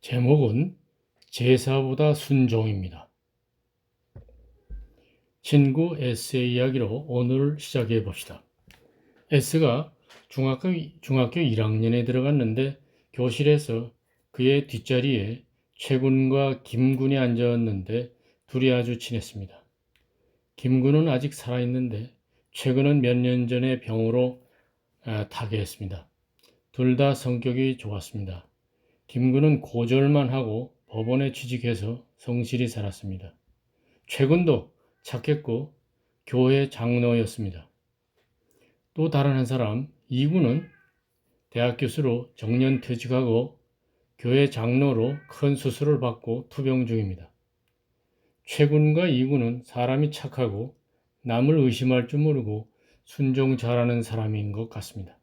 제목은 제사보다 순종입니다. 친구 S의 이야기로 오늘 시작해 봅시다. S가 중학교, 중학교 1학년에 들어갔는데 교실에서 그의 뒷자리에 최군과 김군이 앉았는데 둘이 아주 친했습니다. 김군은 아직 살아있는데 최근은 몇 년 전에 병으로 아, 타계했습니다. 둘 다 성격이 좋았습니다. 김군은 고졸만 하고 법원에 취직해서 성실히 살았습니다. 최근도 착했고 교회 장로였습니다. 또 다른 한 사람 이군은 대학 교수로 정년 퇴직하고 교회 장로로 큰 수술을 받고 투병 중입니다. 최군과 이군은 사람이 착하고 남을 의심할 줄 모르고 순종 잘하는 사람인 것 같습니다.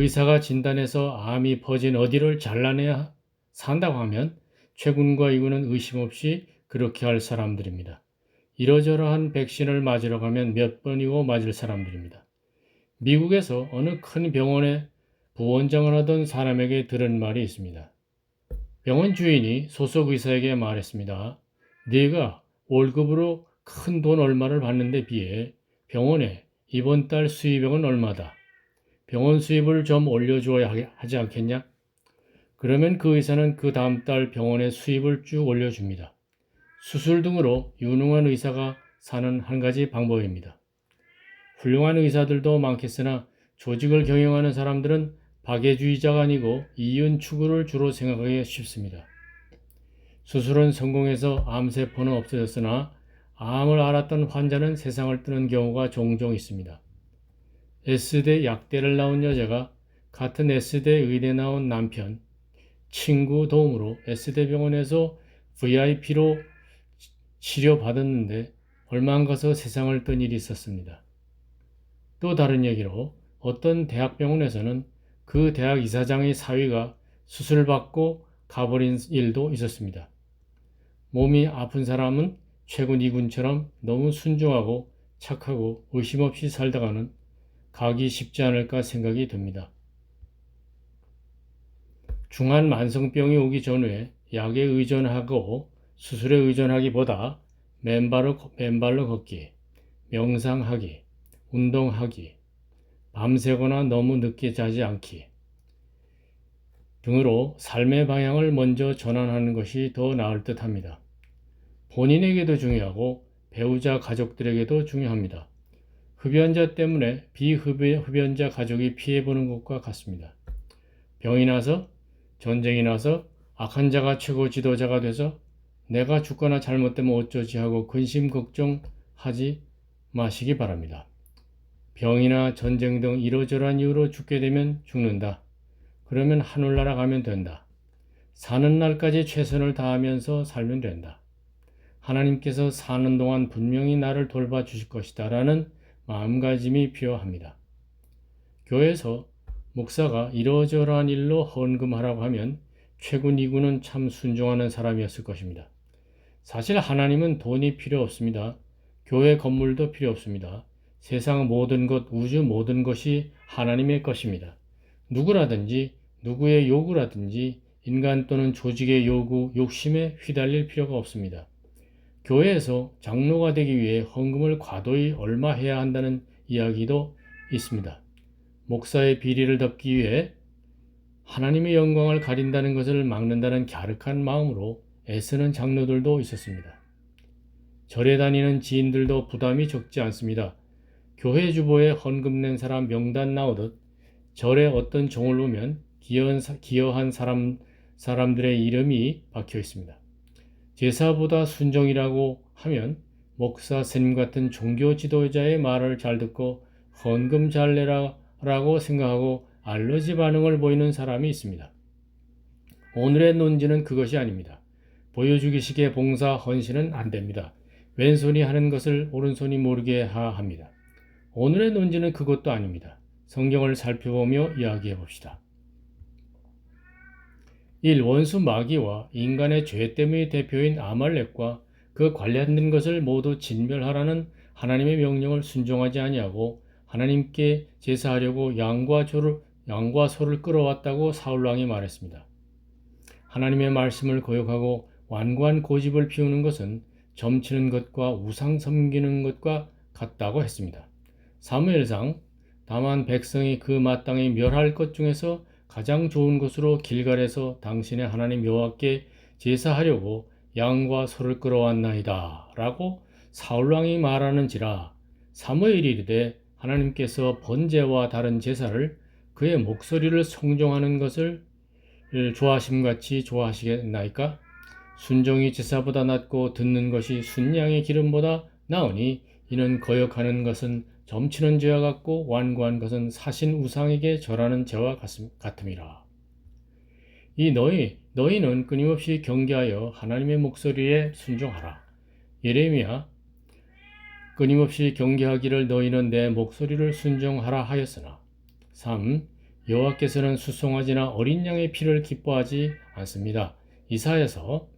의사가 진단해서 암이 퍼진 어디를 잘라내야 산다고 하면 최군과 이군은 의심 없이 그렇게 할 사람들입니다. 이러저러한 백신을 맞으러 가면 몇 번이고 맞을 사람들입니다. 미국에서 어느 큰 병원에 부원장을 하던 사람에게 들은 말이 있습니다. 병원 주인이 소속 의사에게 말했습니다. 네가 월급으로 큰 돈 얼마를 받는데 비해 병원에 이번 달 수입액은 얼마다. 병원 수입을 좀 올려줘야 하지 않겠냐? 그러면 그 의사는 그 다음 달 병원의 수입을 쭉 올려줍니다. 수술 등으로 유능한 의사가 사는 한 가지 방법입니다. 훌륭한 의사들도 많겠으나 조직을 경영하는 사람들은 박애주의자가 아니고 이윤 추구를 주로 생각하기 쉽습니다. 수술은 성공해서 암세포는 없어졌으나 암을 앓았던 환자는 세상을 뜨는 경우가 종종 있습니다. S대 약대를 나온 여자가 같은 S대 의대 나온 남편, 친구 도움으로 S대 병원에서 VIP로 치료받았는데 얼마 안 가서 세상을 뜬 일이 있었습니다. 또 다른 얘기로 어떤 대학병원에서는 그 대학 이사장의 사위가 수술받고 가버린 일도 있었습니다. 몸이 아픈 사람은 최군 이군처럼 너무 순종하고 착하고 의심 없이 살다가는 가기 쉽지 않을까 생각이 듭니다. 중한 만성병이 오기 전에 약에 의존하고 수술에 의존하기보다 맨발로, 맨발로 걷기, 명상하기, 운동하기, 밤새거나 너무 늦게 자지 않기 등으로 삶의 방향을 먼저 전환하는 것이 더 나을 듯 합니다. 본인에게도 중요하고 배우자 가족들에게도 중요합니다. 흡연자 때문에 비흡연자 가족이 피해보는 것과 같습니다. 병이 나서 전쟁이 나서 악한 자가 최고 지도자가 돼서 내가 죽거나 잘못되면 어쩌지 하고 근심 걱정하지 마시기 바랍니다. 병이나 전쟁 등 이러저러한 이유로 죽게 되면 죽는다. 그러면 하늘나라 가면 된다. 사는 날까지 최선을 다하면서 살면 된다. 하나님께서 사는 동안 분명히 나를 돌봐 주실 것이다. 라는 마음가짐이 필요합니다. 교회에서 목사가 이러저러한 일로 헌금하라고 하면 최군 2군은 참 순종하는 사람이었을 것입니다. 사실 하나님은 돈이 필요 없습니다. 교회 건물도 필요 없습니다. 세상 모든 것, 우주 모든 것이 하나님의 것입니다. 누구라든지 누구의 요구라든지 인간 또는 조직의 요구, 욕심에 휘달릴 필요가 없습니다. 교회에서 장로가 되기 위해 헌금을 과도히 얼마 해야 한다는 이야기도 있습니다. 목사의 비리를 덮기 위해 하나님의 영광을 가린다는 것을 막는다는 갸륵한 마음으로 애쓰는 장로들도 있었습니다. 절에 다니는 지인들도 부담이 적지 않습니다. 교회 주보에 헌금 낸 사람 명단 나오듯 절에 어떤 종을 기여한, 기여한 사람, 사람들의 이름이 박혀 있습니다. 제사보다 순종이라고 하면 목사, 스님 같은 종교 지도자의 말을 잘 듣고 헌금 잘 내라라고 생각하고 알러지 반응을 보이는 사람이 있습니다. 오늘의 논지는 그것이 아닙니다. 보여주기식의 봉사 헌신은 안 됩니다. 왼손이 하는 것을 오른손이 모르게 합니다. 오늘의 논지는 그것도 아닙니다. 성경을 살펴보며 이야기해 봅시다. 1. 원수 마귀와 인간의 죄 때문의 대표인 아말렉과 그 관련된 것을 모두 진멸하라는 하나님의 명령을 순종하지 아니하고 하나님께 제사하려고 양과 조를 양과 소를 끌어왔다고 사울 왕이 말했습니다. 하나님의 말씀을 거역하고 완고한 고집을 피우는 것은 점치는 것과 우상 섬기는 것과 같다고 했습니다. 사무엘상 다만 백성이 그 마땅히 멸할 것 중에서 가장 좋은 것으로 길갈에서 당신의 하나님 여호와께 제사하려고 양과 소를 끌어왔나이다 라고 사울왕이 말하는지라 사무엘이 이르되 하나님께서 번제와 다른 제사를 그의 목소리를 청종하는 것을 좋아하심같이 좋아하시겠나이까? 순종이 제사보다 낫고 듣는 것이 순양의 기름보다 나으니 이는 거역하는 것은 점치는 죄와 같고 완고한 것은 사신 우상에게 절하는 죄와 같음이라. 이 너희 너희는 끊임없이 경계하여 하나님의 목소리에 순종하라. 예레미야 끊임없이 경계하기를 너희는 내 목소리를 순종하라 하였으나 3. 여호와께서는 수송아지나 어린 양의 피를 기뻐하지 않습니다. 이사에서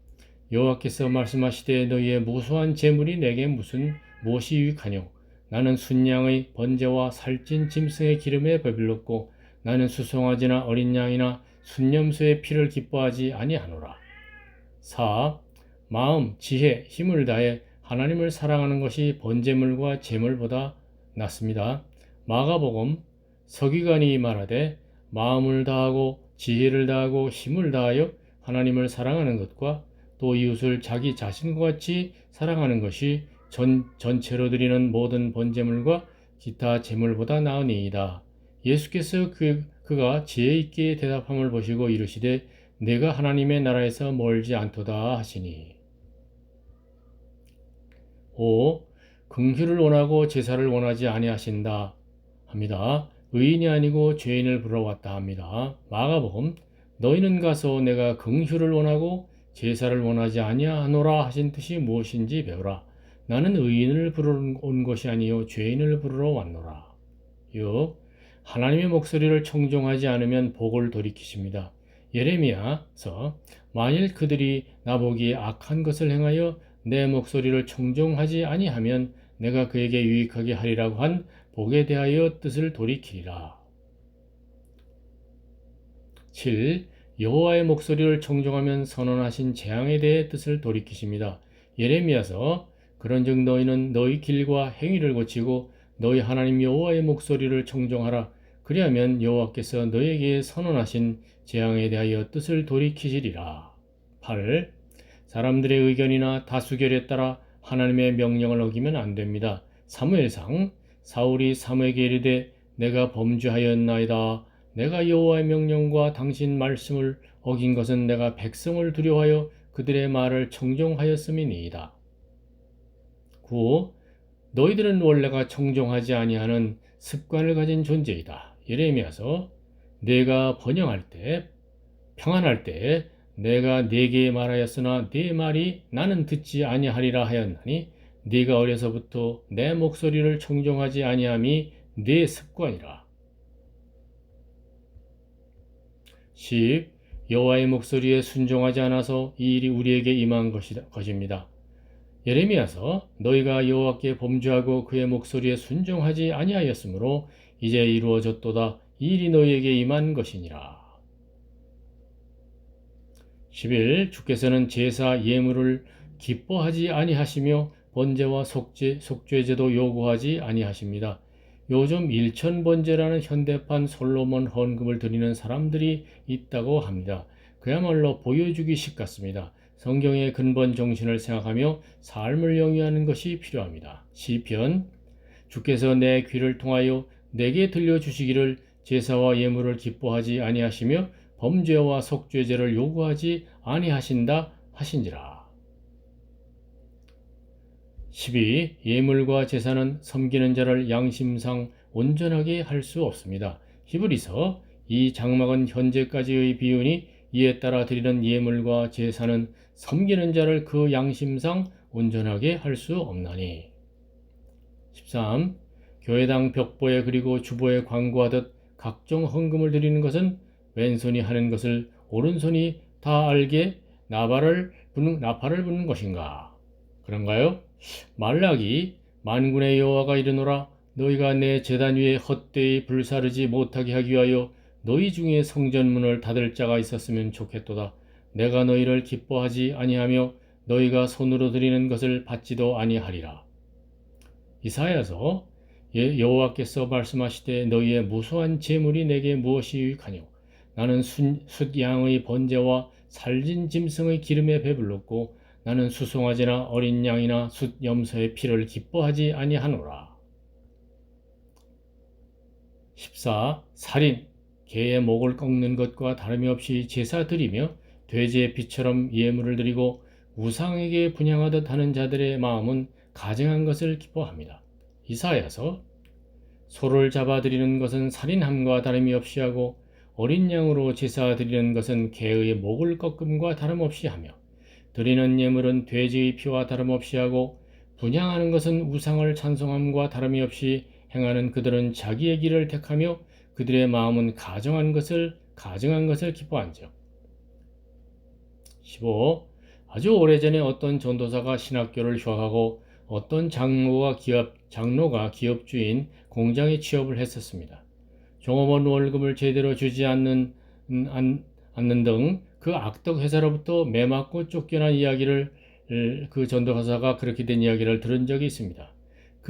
여호와께서 말씀하시되 너희의 무수한 재물이 내게 무슨 무엇이 유익하뇨 나는 순양의 번제와 살찐 짐승의 기름에 배불렀고 나는 수송아지나 어린 양이나 순념수의 피를 기뻐하지 아니하노라. 4. 마음, 지혜, 힘을 다해 하나님을 사랑하는 것이 번제물과 제물보다 낫습니다. 마가복음 서기관이 말하되 마음을 다하고 지혜를 다하고 힘을 다하여 하나님을 사랑하는 것과 또 이웃을 자기 자신과 같이 사랑하는 것이 전, 전체로 드리는 모든 번제물과 기타 제물보다 나으니이다. 예수께서 그, 그가 지혜 있게 대답함을 보시고 이르시되 내가 하나님의 나라에서 멀지 않도다 하시니 5. 긍휼을 원하고 제사를 원하지 아니하신다 합니다. 의인이 아니고 죄인을 불러왔다 합니다. 마가복음 너희는 가서 내가 긍휼을 원하고 제사를 원하지 아니하노라 하신 뜻이 무엇인지 배우라. 나는 의인을 부르러 온 것이 아니요 죄인을 부르러 왔노라. 6. 하나님의 목소리를 청종하지 않으면 복을 돌이키십니다. 예레미야서 만일 그들이 나보기에 악한 것을 행하여 내 목소리를 청종하지 아니하면 내가 그에게 유익하게 하리라고 한 복에 대하여 뜻을 돌이키리라. 7. 여호와의 목소리를 청종하면 선언하신 재앙에 대해 뜻을 돌이키십니다. 예레미야서 그런즉 너희는 너희 길과 행위를 고치고 너희 하나님 여호와의 목소리를 청종하라. 그리하면 여호와께서 너희에게 선언하신 재앙에 대하여 뜻을 돌이키시리라. 8. 사람들의 의견이나 다수결에 따라 하나님의 명령을 어기면 안 됩니다. 사무엘상 사울이 사무에게 이르되 내가 범죄하였나이다. 내가 여호와의 명령과 당신 말씀을 어긴 것은 내가 백성을 두려워하여 그들의 말을 청종하였음이니이다. 9. 너희들은 원래가 청종하지 아니하는 습관을 가진 존재이다. 예레미야서 내가 번영할 때 평안할 때 내가 네게 말하였으나 네 말이 나는 듣지 아니하리라 하였나니 네가 어려서부터 내 목소리를 청종하지 아니함이 네 습관이라. 10. 여호와의 목소리에 순종하지 않아서 이 일이 우리에게 임한 것입니다. 예레미야서 너희가 여호와께 범죄하고 그의 목소리에 순종하지 아니하였으므로 이제 이루어졌도다 이 일이 너희에게 임한 것이니라. 11. 주께서는 제사 예물을 기뻐하지 아니하시며 번제와 속죄, 속죄제도 요구하지 아니하십니다. 요즘 일천 번제라는 현대판 솔로몬 헌금을 드리는 사람들이 있다고 합니다. 그야말로 보여주기식 같습니다. 성경의 근본 정신을 생각하며 삶을 영위하는 것이 필요합니다. 시편 주께서 내 귀를 통하여 내게 들려주시기를 제사와 예물을 기뻐하지 아니하시며 범죄와 속죄제를 요구하지 아니하신다 하신지라. 12. 예물과 제사는 섬기는 자를 양심상 온전하게 할 수 없습니다. 히브리서 이 장막은 현재까지의 비운이 이에 따라 드리는 예물과 제사는 섬기는 자를 그 양심상 온전하게 할 수 없나니. 13. 교회당 벽보에 그리고 주보에 광고하듯 각종 헌금을 드리는 것은 왼손이 하는 것을 오른손이 다 알게 나발을 부는 나팔을 부는 것인가? 그런가요? 말라기 만군의 여호와가 이르노라 너희가 내 제단 위에 헛되이 불사르지 못하게 하기 위하여 너희 중에 성전문을 닫을 자가 있었으면 좋겠도다. 내가 너희를 기뻐하지 아니하며 너희가 손으로 드리는 것을 받지도 아니하리라. 이사야서 예, 여호와께서 말씀하시되 너희의 무수한 재물이 내게 무엇이 유익하뇨 나는 순, 숫양의 번제와 살진 짐승의 기름에 배불렀고 나는 수송아지나 어린 양이나 숫 염소의 피를 기뻐하지 아니하노라. 14. 살인 개의 목을 꺾는 것과 다름이 없이 제사 드리며 돼지의 피처럼 예물을 드리고 우상에게 분양하듯 하는 자들의 마음은 가증한 것을 기뻐합니다. 이사야서 소를 잡아 드리는 것은 살인함과 다름이 없이 하고 어린 양으로 제사 드리는 것은 개의 목을 꺾음과 다름없이 하며 드리는 예물은 돼지의 피와 다름없이 하고 분양하는 것은 우상을 찬송함과 다름이 없이 행하는 그들은 자기의 길을 택하며 그들의 마음은 가정한 것을 가증한 것을 기뻐한죠. 15. 아주 오래전에 어떤 전도사가 신학교를 휴학하고 어떤 장로가 기업 장로가 기업주인 공장에 취업을 했었습니다. 종업원 월급을 제대로 주지 않는 안, 않는 등 그 악덕 회사로부터 매맞고 쫓겨난 이야기를 그 전도사가 그렇게 된 이야기를 들은 적이 있습니다.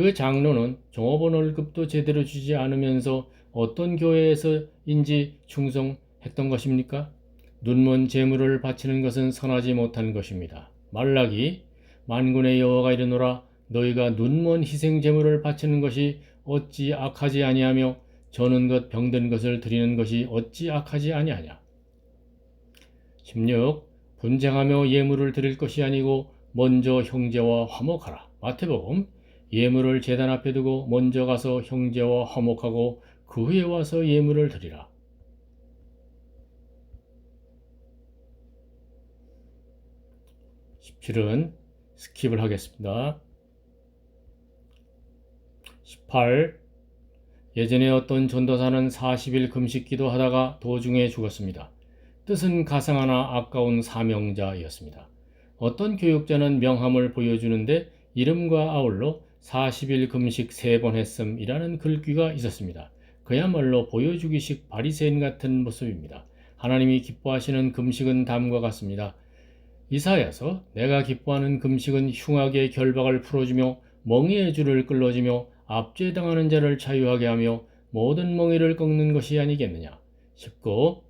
그 장로는 종업원 월급도 제대로 주지 않으면서 어떤 교회에서인지 충성했던 것입니까? 눈먼 재물을 바치는 것은 선하지 못한 것입니다. 말라기 만군의 여호와가 이르노라 너희가 눈먼 희생 제물을 바치는 것이 어찌 악하지 아니하며 저는 것 병든 것을 드리는 것이 어찌 악하지 아니하냐. 16. 분쟁하며 예물을 드릴 것이 아니고 먼저 형제와 화목하라. 마태복음 예물을 제단 앞에 두고 먼저 가서 형제와 화목하고 그 후에 와서 예물을 드리라. 17은 스킵을 하겠습니다. 18. 예전에 어떤 전도사는 40일 금식 기도하다가 도중에 죽었습니다. 뜻은 가상하나 아까운 사명자였습니다. 어떤 교육자는 명함을 보여주는데 이름과 아울러 40일 금식 3번 했음이라는 글귀가 있었습니다. 그야말로 보여주기식 바리새인 같은 모습입니다. 하나님이 기뻐하시는 금식은 다음과 같습니다. 이사야서 내가 기뻐하는 금식은 흉악의 결박을 풀어주며 멍에의 줄을 끌어주며 압제당하는 자를 자유하게 하며 모든 멍에를 꺾는 것이 아니겠느냐. 19.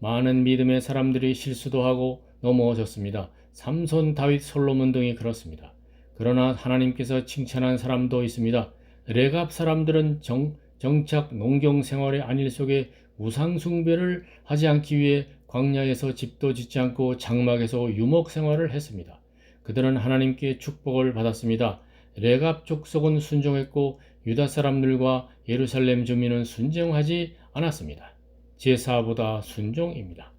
많은 믿음의 사람들이 실수도 하고 넘어졌습니다. 삼손, 다윗, 솔로몬 등이 그렇습니다. 그러나 하나님께서 칭찬한 사람도 있습니다. 레갑 사람들은 정, 정착 농경 생활의 안일 속에 우상 숭배를 하지 않기 위해 광야에서 집도 짓지 않고 장막에서 유목 생활을 했습니다. 그들은 하나님께 축복을 받았습니다. 레갑 족속은 순종했고 유다 사람들과 예루살렘 주민은 순종하지 않았습니다. 제사보다 순종입니다.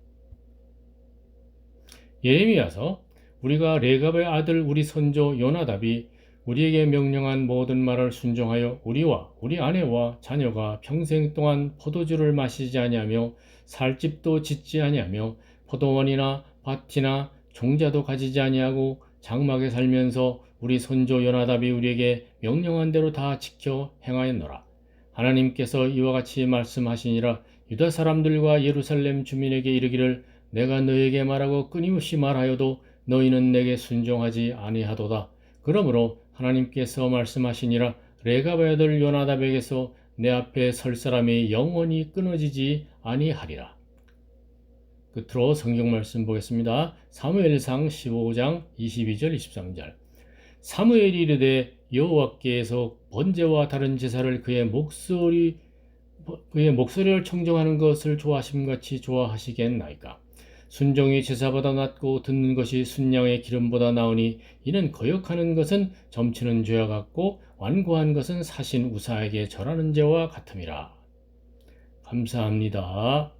예레미야서 우리가 레갑의 아들 우리 선조 요나답이 우리에게 명령한 모든 말을 순종하여 우리와 우리 아내와 자녀가 평생 동안 포도주를 마시지 아니하며 살집도 짓지 아니하며 포도원이나 밭이나 종자도 가지지 아니하고 장막에 살면서 우리 선조 요나답이 우리에게 명령한 대로 다 지켜 행하였노라. 하나님께서 이와 같이 말씀하시니라 유다 사람들과 예루살렘 주민에게 이르기를 내가 너에게 말하고 끊임없이 말하여도 너희는 내게 순종하지 아니하도다. 그러므로 하나님께서 말씀하시니라 레가바의 아들 요나답에게서 내 앞에 설 사람이 영원히 끊어지지 아니하리라. 끝으로 성경 말씀 보겠습니다. 사무엘상 15장 22절 23절. 사무엘이 이르되 여호와께서 번제와 다른 제사를 그의 목소리 그의 목소리를 청정하는 것을 좋아하심 같이 좋아하시겠나이까 순종이 제사보다 낫고 듣는 것이 순양의 기름보다 나으니 이는 거역하는 것은 점치는 죄와 같고 완고한 것은 사신 우사에게 절하는 죄와 같음이라 감사합니다.